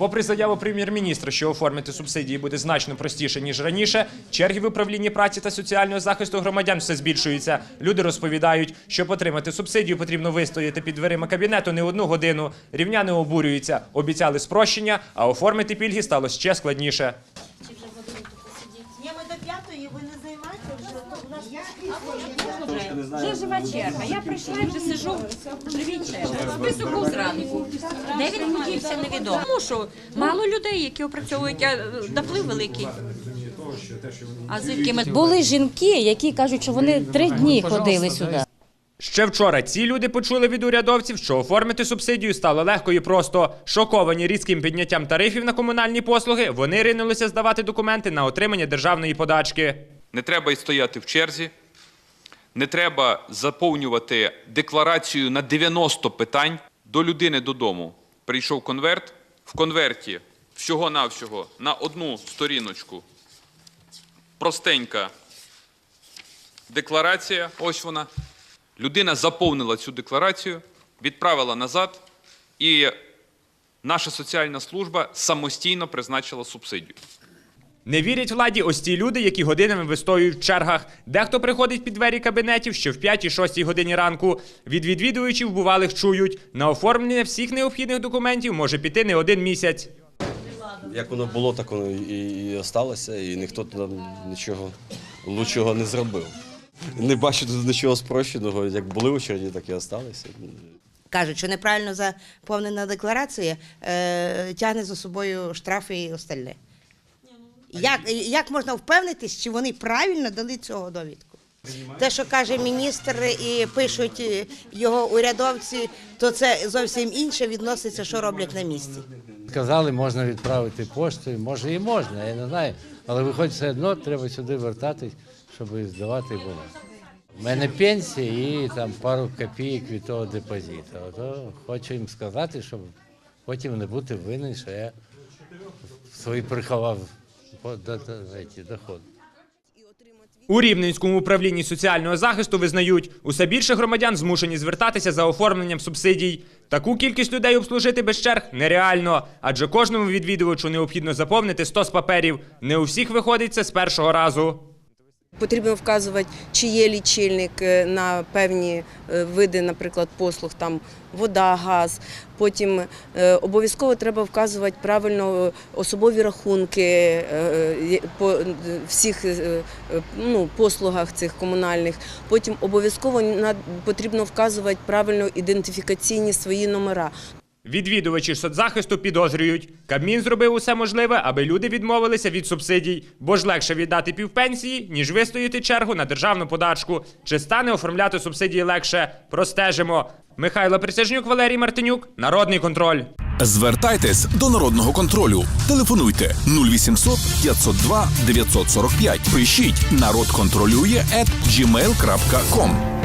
Попри заяву прем'єр-міністра, що оформити субсидії буде значно простіше ніж раніше, черги в управлінні праці та соціального захисту громадян все збільшуються. Люди розповідають, щоб отримати субсидію, потрібно вистояти під дверима кабінету не одну годину. Рівняни обурюються, обіцяли спрощення, а оформити пільги стало ще складніше. Вже жива черга. Я прийшла і вже сижу. Живіть черга. Список був зранку. Де він подівся, невідомо. Тому що мало людей, які опрацьовують, а наплив великий. А звідки ми Були жінки, які кажуть, що вони три дні ходили сюди. Ще вчора ці люди почули від урядовців, що оформити субсидію стало легко і просто. Шоковані різким підняттям тарифів на комунальні послуги, вони ринулися здавати документи на отримання державної подачки. Не треба й стояти в черзі, не треба заповнювати декларацію на 90 питань до людини додому. Прийшов конверт, в конверті всього-навсього на одну сторіночку простенька декларація, ось вона. Людина заповнила цю декларацію, відправила назад, і наша соціальна служба самостійно призначила субсидію. Не вірять владі ось ті люди, які годинами вистоюють в чергах. Дехто приходить під двері кабінетів ще в 5-6 годині ранку. Від відвідувачів бувалих чують, на оформлення всіх необхідних документів може піти не один місяць. Як воно було, так воно і, осталося, і ніхто там нічого лучшого не зробив. Не бачу тут нічого спрощеного, як були у черзі, так і осталося. кажуть, що неправильно заповнена декларація е, тягне за собою штрафи і остальне. Як, як можна впевнитись, чи вони правильно дали цього довідку? Те, що каже міністр і пишуть е, його урядовці, то це зовсім інше відноситься, що роблять на місці. Сказали, можна відправити поштою, може і можна, я не знаю. Але виходить, все одно треба сюди вертатись, щоб здавати було. У мене пенсія і там пару копійок від того депозиту. Ото хочу їм сказати, щоб потім не бути винен, що я свої приховав по- до- до- ці доходи. У Рівненському управлінні соціального захисту визнають, усе більше громадян змушені звертатися за оформленням субсидій. Таку кількість людей обслужити без черг нереально, адже кожному відвідувачу необхідно заповнити 100 з паперів. Не у всіх виходить це з першого разу. Потрібно вказувати, чи є лічильник е, на певні е, види, наприклад, послуг, там вода, газ. Потім е, обов'язково треба вказувати правильно особові рахунки по всіх ну, послугах цих комунальних. Потім обов'язково потрібно вказувати правильно ідентифікаційні свої номера. Відвідувачі соцзахисту підозрюють, Кабмін зробив усе можливе, аби люди відмовилися від субсидій, бо ж легше віддати півпенсії, ніж вистояти чергу на державну подачку. Чи стане оформляти субсидії легше? Простежимо. Михайло Присяжнюк, Валерій Мартинюк, Народний контроль. Звертайтесь до народного контролю. Телефонуйте 0800 502 945. Пишіть народ контролює at gmail.com.